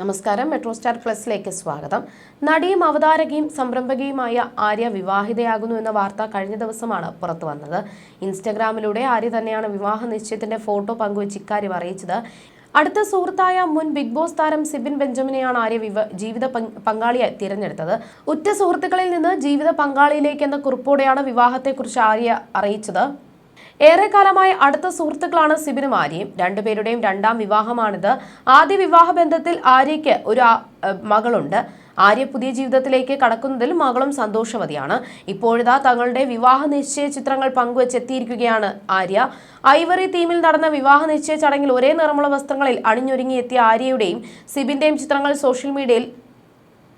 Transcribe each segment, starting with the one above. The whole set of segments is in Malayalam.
നമസ്കാരം. മെട്രോ സ്റ്റാർ പ്ലസിലേക്ക് സ്വാഗതം. നടിയും അവതാരകയും സംരംഭകയുമായ ആര്യ വിവാഹിതയാകുന്നു എന്ന വാർത്ത കഴിഞ്ഞ ദിവസമാണ് പുറത്തു വന്നത്. ഇൻസ്റ്റഗ്രാമിലൂടെ ആര്യ തന്നെയാണ് വിവാഹ നിശ്ചയത്തിന്റെ ഫോട്ടോ പങ്കുവച്ച് ഇക്കാര്യം അറിയിച്ചത്. അടുത്ത സുഹൃത്തായ മുൻ ബിഗ് ബോസ് താരം സിബിൻ ബെഞ്ചമിനെയാണ് ആര്യ വിവ ജീവിത പങ്ക് പങ്കാളിയായി തിരഞ്ഞെടുത്തത്. ഉറ്റ സുഹൃത്തുക്കളിൽ നിന്ന് ജീവിത പങ്കാളിയിലേക്ക് എന്ന കുറിപ്പോടെയാണ് വിവാഹത്തെക്കുറിച്ച് ആര്യ അറിയിച്ചത്. ഏറെക്കാലമായി അടുത്ത സുഹൃത്തുക്കളാണ് സിബിനും ആര്യയും. രണ്ടുപേരുടെയും രണ്ടാം വിവാഹമാണിത്. ആദ്യ വിവാഹ ബന്ധത്തിൽ ആര്യയ്ക്ക് ഒരു മകളുണ്ട്. ആര്യ പുതിയ ജീവിതത്തിലേക്ക് കടക്കുന്നതിൽ മകളും സന്തോഷവതിയാണ്. ഇപ്പോഴിതാ തങ്ങളുടെ വിവാഹ നിശ്ചയ ചിത്രങ്ങൾ പങ്കുവച്ചെത്തിയിരിക്കുകയാണ് ആര്യ. ഐവറി തീമിൽ നടന്ന വിവാഹ നിശ്ചയ ചടങ്ങിൽ ഒരേ നിറമുള്ള വസ്ത്രങ്ങളിൽ അണിഞ്ഞൊരുങ്ങിയെത്തിയ ആര്യയുടെയും സിബിന്റെയും ചിത്രങ്ങൾ സോഷ്യൽ മീഡിയയിൽ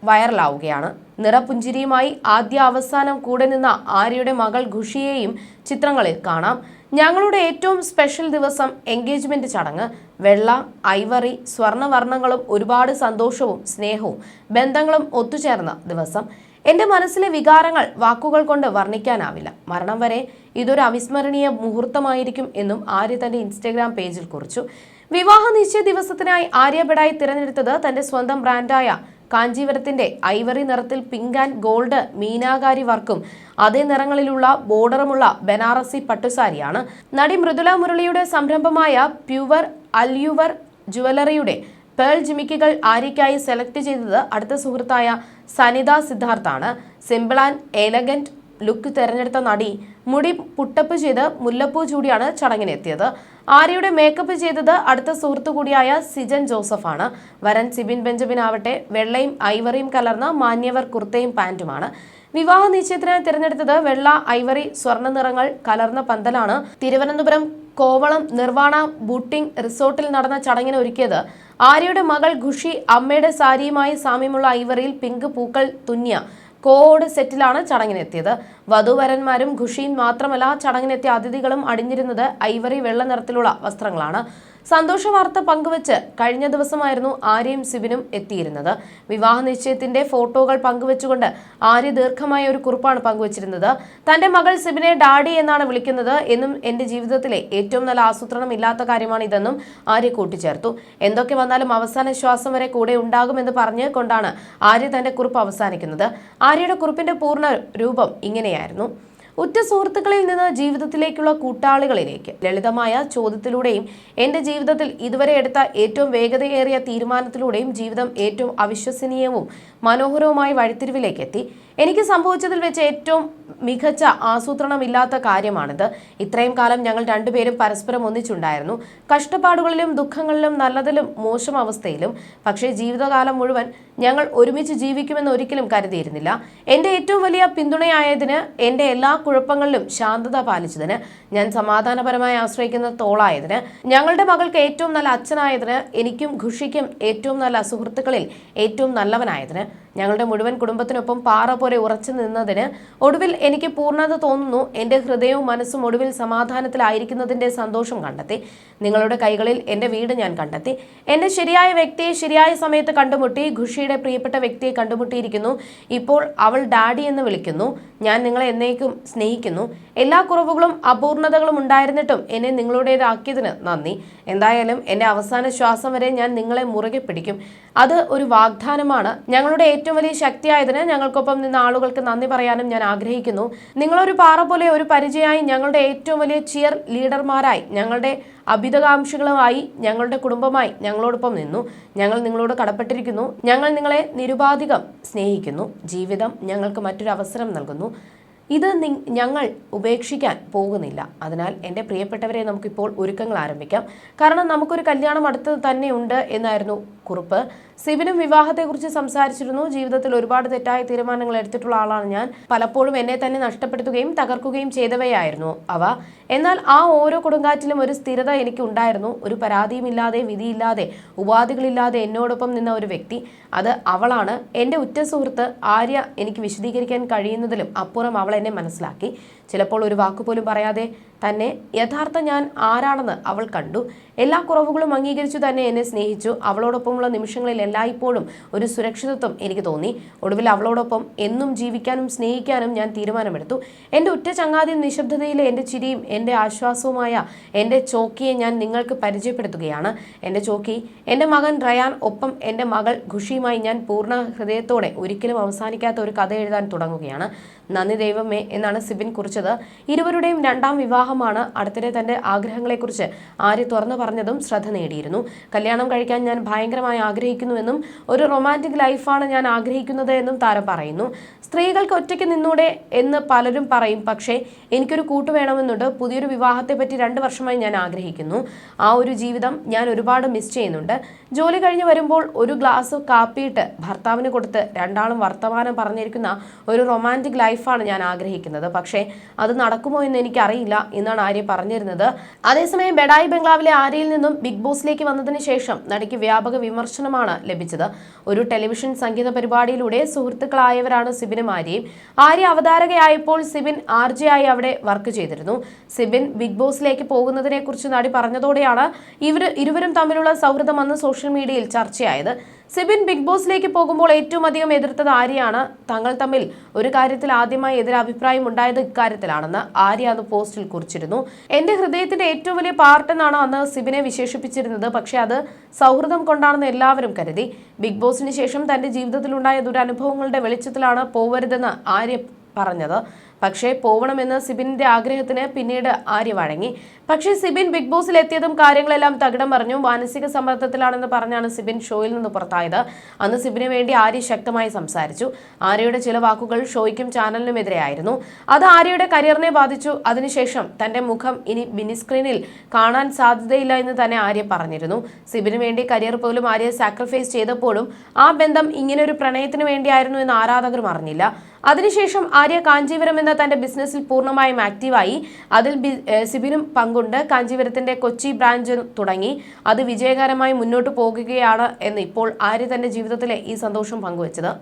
വൈറലാവുകയാണ്. നിറപുഞ്ചിരിയുമായി ആദ്യ അവസാനം കൂടെ നിന്ന ആര്യയുടെ മകൾ ഖുഷിയെയും ചിത്രങ്ങളിൽ കാണാം. ഞങ്ങളുടെ ഏറ്റവും സ്പെഷ്യൽ ദിവസം എൻഗേജ്മെന്റ് ചടങ്ങ്. വെള്ള ഐവറി സ്വർണവർണങ്ങളും ഒരുപാട് സന്തോഷവും സ്നേഹവും ബന്ധങ്ങളും ഒത്തുചേർന്ന ദിവസം. എന്റെ മനസ്സിലെ വികാരങ്ങൾ വാക്കുകൾ കൊണ്ട് വർണിക്കാനാവില്ല. മരണം വരെ ഇതൊരു അവിസ്മരണീയ മുഹൂർത്തമായിരിക്കും എന്നും ആര്യ തന്റെ ഇൻസ്റ്റഗ്രാം പേജിൽ കുറിച്ചു. വിവാഹ നിശ്ചയ ദിവസത്തിനായി ആര്യ ബെഡായി തിരഞ്ഞെടുത്തത് തന്റെ സ്വന്തം ബ്രാൻഡായ കാഞ്ചീപുരത്തിന്റെ ഐവറി നിറത്തിൽ പിങ്ക് ആൻഡ് ഗോൾഡ് മീനാകാരി വർക്കും അതേ നിറങ്ങളിലുള്ള ബോർഡറുമുള്ള ബനാറസി പട്ടുസാരിയാണ്. നടി മൃദുല മുരളിയുടെ സംരംഭമായ പ്യുവർ അൽയുവർ ജുവലറിയുടെ പേൾ ജിമിക്കുകൾ ആര്യയ്ക്കായി സെലക്ട് ചെയ്തത് അടുത്ത സുഹൃത്തായ സനിത സിദ്ധാർത്ഥാണ് സിമ്പിൾ ആൻഡ് എലഗന്റ് ലുക്ക് തെരഞ്ഞെടുത്ത നടി മുടി പുട്ടപ്പ് ചെയ്ത് മുല്ലപ്പൂ ചൂടിയാണ് ചടങ്ങിനെത്തിയത്. ആര്യയുടെ മേക്കപ്പ് ചെയ്തത് അടുത്ത സുഹൃത്തു കൂടിയായ സിജൻ ജോസഫാണ്. വരൻ സിബിൻ ബെഞ്ചമിൻ ആവട്ടെ വെള്ളയും ഐവറിയും കലർന്ന മാന്യവർ കുർത്തയും പാന്റുമാണ്. വിവാഹ നിശ്ചയത്തിനായി തിരഞ്ഞെടുത്തത് വെള്ള ഐവറി സ്വർണ നിറങ്ങൾ കലർന്ന പന്തലാണ്. തിരുവനന്തപുരം കോവളം നിർവാണ ബൂട്ടിംഗ് റിസോർട്ടിൽ നടന്ന ചടങ്ങിന് ഒരുക്കിയത്. ആര്യയുടെ മകൾ ഖുഷി അമ്മയുടെ സാരിയുമായി സാമ്യമുള്ള ഐവറിയിൽ പിങ്ക് പൂക്കൾ തുന്നിയ കോഡ് സെറ്റിലാണ് ചടങ്ങിനെത്തിയത്. വധുവരന്മാരും ഖുഷിയും മാത്രമല്ല ചടങ്ങിനെത്തിയ അതിഥികളും അണിഞ്ഞിരുന്നത് ഐവറി വെള്ള നിറത്തിലുള്ള വസ്ത്രങ്ങളാണ്. സന്തോഷ വാർത്ത പങ്കുവച്ച് കഴിഞ്ഞ ദിവസമായിരുന്നു ആര്യയും സിബിനും എത്തിയിരുന്നത്. വിവാഹ നിശ്ചയത്തിന്റെ ഫോട്ടോകൾ പങ്കുവച്ചുകൊണ്ട് ആര്യ ദീർഘമായ ഒരു കുറിപ്പാണ് പങ്കുവച്ചിരുന്നത്. തന്റെ മകൾ സിബിനെ ഡാഡി എന്നാണ് വിളിക്കുന്നത് എന്നും എന്റെ ജീവിതത്തിലെ ഏറ്റവും നല്ല ആസൂത്രണം ഇല്ലാത്ത കാര്യമാണ് ഇതെന്നും ആര്യ കൂട്ടിച്ചേർത്തു. എന്തൊക്കെ വന്നാലും അവസാന ശ്വാസം വരെ കൂടെ ഉണ്ടാകുമെന്ന് പറഞ്ഞു കൊണ്ടാണ് ആര്യ തന്റെ കുറിപ്പ് അവസാനിക്കുന്നത്. ആര്യയുടെ കുറിപ്പിന്റെ പൂർണ രൂപം ഇങ്ങനെയായിരുന്നു. ഉറ്റ സുഹൃത്തുക്കളിൽ നിന്ന് ജീവിതത്തിലേക്കുള്ള കൂട്ടാളികളിലേക്ക്. ലളിതമായ ചോദ്യത്തിലൂടെയും എന്റെ ജീവിതത്തിൽ ഇതുവരെ എടുത്ത ഏറ്റവും വേഗതയേറിയ തീരുമാനത്തിലൂടെയും ജീവിതം ഏറ്റവും അവിശ്വസനീയവും മനോഹരവുമായ വഴിത്തിരിവിലേക്ക് എത്തി. എനിക്ക് സംഭവിച്ചതിൽ വെച്ച് ഏറ്റവും മികച്ച ആസൂത്രണമില്ലാത്ത കാര്യമാണിത്. ഇത്രയും കാലം ഞങ്ങൾ രണ്ടുപേരും പരസ്പരം ഒന്നിച്ചുണ്ടായിരുന്നു. കഷ്ടപ്പാടുകളിലും ദുഃഖങ്ങളിലും നല്ലതിലും മോശം അവസ്ഥയിലും. പക്ഷേ ജീവിതകാലം മുഴുവൻ ഞങ്ങൾ ഒരുമിച്ച് ജീവിക്കുമെന്ന് ഒരിക്കലും കരുതിയിരുന്നില്ല. എന്റെ ഏറ്റവും വലിയ പിന്തുണയായതിന് എന്റെ എല്ലാ കുഴപ്പങ്ങളിലും ശാന്തത പാലിച്ചതിന് ഞാൻ സമാധാനപരമായി ആശ്രയിക്കുന്ന തോളായതിന് ഞങ്ങളുടെ മകൾക്ക് ഏറ്റവും നല്ല അച്ഛനായതിന് എനിക്കും ഖുഷിക്കും ഏറ്റവും നല്ല സുഹൃത്തുക്കളിൽ ഏറ്റവും നല്ലവനായതിന് ഞങ്ങളുടെ മുഴുവൻ കുടുംബത്തിനൊപ്പം പാറ പോലെ ഉറച്ചു നിന്നതിന് ഒടുവിൽ എനിക്ക് പൂർണത തോന്നുന്നു. എന്റെ ഹൃദയവും മനസ്സും ഒടുവിൽ സമാധാനത്തിലായിരിക്കുന്നതിന്റെ സന്തോഷം കണ്ടെത്തി. നിങ്ങളുടെ കൈകളിൽ എന്റെ വീട് ഞാൻ കണ്ടെത്തി. എന്റെ ശരിയായ വ്യക്തിയെ ശരിയായ സമയത്ത് കണ്ടുമുട്ടി ഖുഷിയുടെ പ്രിയപ്പെട്ട വ്യക്തിയെ കണ്ടുമുട്ടിയിരിക്കുന്നു. ഇപ്പോൾ അവൾ ഡാഡി എന്ന് വിളിക്കുന്നു. ഞാൻ നിങ്ങളെ എന്നേക്കും സ്നേഹിക്കുന്നു. എല്ലാ കുറവുകളും അപൂർണതകളും ഉണ്ടായിരുന്നിട്ടും എന്നെ നിങ്ങളുടേതാക്കിയതിന് നന്ദി. എന്തായാലും എന്റെ അവസാന ശ്വാസം വരെ ഞാൻ നിങ്ങളെ മുറുകെ പിടിക്കും. അത് ഒരു വാഗ്ദാനമാണ്. ഞങ്ങളുടെ ഏറ്റവും വലിയ ശക്തിയായതിന് ഞങ്ങൾക്കൊപ്പം നിന്ന ആളുകൾക്ക് നന്ദി പറയാനും ഞാൻ ആഗ്രഹിക്കുന്നു. നിങ്ങളൊരു പാറ പോലെ ഒരു പരിചയമായി ഞങ്ങളുടെ ഏറ്റവും വലിയ ചിയർ ലീഡർമാരായി ഞങ്ങളുടെ അഭിതകാംക്ഷികളുമായി ഞങ്ങളുടെ കുടുംബമായി ഞങ്ങളോടൊപ്പം നിന്നു. ഞങ്ങൾ നിങ്ങളോട് കടപ്പെട്ടിരിക്കുന്നു. ഞങ്ങൾ നിങ്ങളെ നിരുപാധികം സ്നേഹിക്കുന്നു. ജീവിതം ഞങ്ങൾക്ക് മറ്റൊരു അവസരം നൽകുന്നു. ഇത് ഞങ്ങൾ ഉപേക്ഷിക്കാൻ പോകുന്നില്ല. അതിനാൽ എന്റെ പ്രിയപ്പെട്ടവരെ നമുക്കിപ്പോൾ ഒരുക്കങ്ങൾ ആരംഭിക്കാം. കാരണം നമുക്കൊരു കല്യാണം അടുത്തത് തന്നെയുണ്ട് എന്നായിരുന്നു കുറിപ്പ്. സിബിനും വിവാഹത്തെക്കുറിച്ച് സംസാരിച്ചിരുന്നു. ജീവിതത്തിൽ ഒരുപാട് തെറ്റായ തീരുമാനങ്ങൾ എടുത്തിട്ടുള്ള ആളാണ് ഞാൻ. പലപ്പോഴും എന്നെ തന്നെ നഷ്ടപ്പെടുത്തുകയും തകർക്കുകയും ചെയ്തവയായിരുന്നു അവ. എന്നാൽ ആ ഓരോ കൊടുങ്കാറ്റിലും ഒരു സ്ഥിരത എനിക്ക് ഉണ്ടായിരുന്നു ഒരു പരാതിയുമില്ലാതെ വിധിയില്ലാതെ ഉപാധികളില്ലാതെ എന്നോടൊപ്പം നിന്ന ഒരു വ്യക്തി. അത് അവളാണ്. എന്റെ ഉറ്റ സുഹൃത്ത് ആര്യ എനിക്ക് വിശദീകരിക്കാൻ കഴിയുന്നതിലും അപ്പുറം അവൾ എന്നെ മനസ്സിലാക്കി. ചിലപ്പോൾ ഒരു വാക്കുപോലും പറയാതെ തന്നെ യഥാർത്ഥ ഞാൻ ആരാണെന്ന് അവൾ കണ്ടു. എല്ലാ കുറവുകളും അംഗീകരിച്ചു തന്നെ എന്നെ സ്നേഹിച്ചു. അവളോടൊപ്പമുള്ള നിമിഷങ്ങളിൽ എല്ലായ്പ്പോഴും ഒരു സുരക്ഷിതത്വം എനിക്ക് തോന്നി. ഒടുവിൽ അവളോടൊപ്പം എന്നും ജീവിക്കാനും സ്നേഹിക്കാനും ഞാൻ തീരുമാനമെടുത്തു. എന്റെ ഉറ്റ ചങ്ങാതിയും നിശബ്ദതയിലെ എന്റെ ചിരിയും എന്റെ ആശ്വാസവുമായ എന്റെ ചോക്കിയെ ഞാൻ നിങ്ങൾക്ക് പരിചയപ്പെടുത്തുകയാണ്. എന്റെ ചോക്കി എന്റെ മകൻ റയാൻ ഒപ്പം എന്റെ മകൾ ഖുഷിയുമായി ഞാൻ പൂർണ ഹൃദയത്തോടെ ഒരിക്കലും അവസാനിക്കാത്ത ഒരു കഥ എഴുതാൻ തുടങ്ങുകയാണ്. നന്ദി ദൈവമേ എന്നാണ് സിബിൻ കുറിച്ചത്. ഇരുവരുടെയും രണ്ടാം വിവാഹമാണ് അടുത്തിടെ തന്റെ ആഗ്രഹങ്ങളെക്കുറിച്ച് ആര്യ തുറന്നു പറഞ്ഞതും ശ്രദ്ധ നേടിയിരുന്നു. കല്യാണം കഴിക്കാൻ ഞാൻ ഭയങ്കരമായി ആഗ്രഹിക്കുന്നുവെന്നും ഒരു റൊമാന്റിക് ലൈഫാണ് ഞാൻ ആഗ്രഹിക്കുന്നത് എന്നും താരം പറയുന്നു. സ്ത്രീകൾക്ക് ഒറ്റയ്ക്ക് നിന്നൂടെ എന്ന് പലരും പറയും പക്ഷേ എനിക്കൊരു കൂട്ട് വേണമെന്നുണ്ട്. പുതിയൊരു വിവാഹത്തെ പറ്റി രണ്ട് വർഷമായി ഞാൻ ആഗ്രഹിക്കുന്നു. ആ ഒരു ജീവിതം ഞാൻ ഒരുപാട് മിസ് ചെയ്യുന്നുണ്ട്. ജോലി കഴിഞ്ഞ് വരുമ്പോൾ ഒരു ഗ്ലാസ് കാപ്പിയിട്ട് ഭർത്താവിന് കൊടുത്ത് രണ്ടാളും വർത്തമാനം പറഞ്ഞിരിക്കുന്ന ഒരു റൊമാന്റിക് ലൈഫാണ് ഞാൻ ആഗ്രഹിക്കുന്നത്. പക്ഷേ അത് നടക്കുമോ എന്ന് എനിക്കറിയില്ല എന്നാണ് ആര്യ പറഞ്ഞിരുന്നത്. അതേസമയം ബെഡായി ബംഗ്ലാവിലെ ആര്യയിൽ നിന്നും ബിഗ് ബോസിലേക്ക് വന്നതിന് ശേഷം നടിക്ക് വ്യാപക വിമർശനമാണ് ലഭിച്ചത്. ഒരു ടെലിവിഷൻ സംഗീത പരിപാടിയിലൂടെ സുഹൃത്തുക്കളായവരാണ് സിബിനും ആര്യയും. ആര്യ അവതാരകയായപ്പോൾ സിബിൻ ആർ ആയി അവിടെ വർക്ക് ചെയ്തിരുന്നു. സിബിൻ ബിഗ് ബോസിലേക്ക് പോകുന്നതിനെ കുറിച്ച് നടി പറഞ്ഞതോടെയാണ് ഇവർ ഇരുവരും തമ്മിലുള്ള സൗഹൃദം അന്ന് സോഷ്യൽ മീഡിയയിൽ ചർച്ചയായത്. സിബിൻ ബിഗ് ബോസിലേക്ക് പോകുമ്പോൾ ഏറ്റവും അധികം എതിർത്തത് ആര്യയാണ്. തങ്ങൾ തമ്മിൽ ഒരു കാര്യത്തിൽ ആദ്യമായി എതിരഭിപ്രായം ഉണ്ടായത് ഇക്കാര്യത്തിലാണെന്ന് ആര്യ അത് പോസ്റ്റിൽ കുറിച്ചിരുന്നു. എന്റെ ഹൃദയത്തിന്റെ ഏറ്റവും വലിയ പാർട്ട് എന്നാണ് അന്ന് സിബിനെ വിശേഷിപ്പിച്ചിരുന്നത്. പക്ഷേ അത് സൗഹൃദം കൊണ്ടാണെന്ന് എല്ലാവരും കരുതി. ബിഗ് ബോസിന് ശേഷം തന്റെ ജീവിതത്തിലുണ്ടായ ദുരനുഭവങ്ങളുടെ വെളിച്ചത്തിലാണ് പോവരുതെന്ന് ആര്യ പറഞ്ഞത്. പക്ഷേ പോവണമെന്ന് സിബിന്റെ ആഗ്രഹത്തിന് പിന്നീട് ആര്യ വഴങ്ങി. പക്ഷേ സിബിൻ ബിഗ് ബോസിൽ എത്തിയതും കാര്യങ്ങളെല്ലാം തകിടം പറഞ്ഞു മാനസിക സമ്മർദ്ദത്തിലാണെന്ന് പറഞ്ഞാണ് സിബിൻ ഷോയിൽ നിന്ന് പുറത്തായത്. അന്ന് സിബിന് വേണ്ടി ആര്യ ശക്തമായി സംസാരിച്ചു. ആര്യയുടെ ചില വാക്കുകൾ ഷോയ്ക്കും ചാനലിനും എതിരെയായിരുന്നു അത് ആര്യയുടെ കരിയറിനെ ബാധിച്ചു. അതിനുശേഷം തന്റെ മുഖം ഇനി മിനി സ്ക്രീനിൽ കാണാൻ സാധ്യതയില്ല എന്ന് തന്നെ ആര്യ പറഞ്ഞിരുന്നു. സിബിന് വേണ്ടി കരിയർ പോലും ആര്യ സാക്രിഫൈസ് ചെയ്തപ്പോഴും ആ ബന്ധം ഇങ്ങനെ ഒരു പ്രണയത്തിന് വേണ്ടിയായിരുന്നു എന്ന് ആരാധകരും അറിഞ്ഞില്ല. അതിനുശേഷം ആര്യ കാഞ്ചീപുരം എന്ന തന്റെ ബിസിനസ്സിൽ പൂർണമായും ആക്റ്റീവായി. അതിൽ സിബിനും പങ്കുണ്ട്. കാഞ്ചീപുരത്തിന്റെ കൊച്ചി ബ്രാഞ്ച് തുടങ്ങി. അത് വിജയകരമായി മുന്നോട്ട് പോകുകയാണ് എന്ന് ഇപ്പോൾ ആര്യ തന്റെ ജീവിതത്തിലെ ഈ സന്തോഷം പങ്കുവച്ചത്.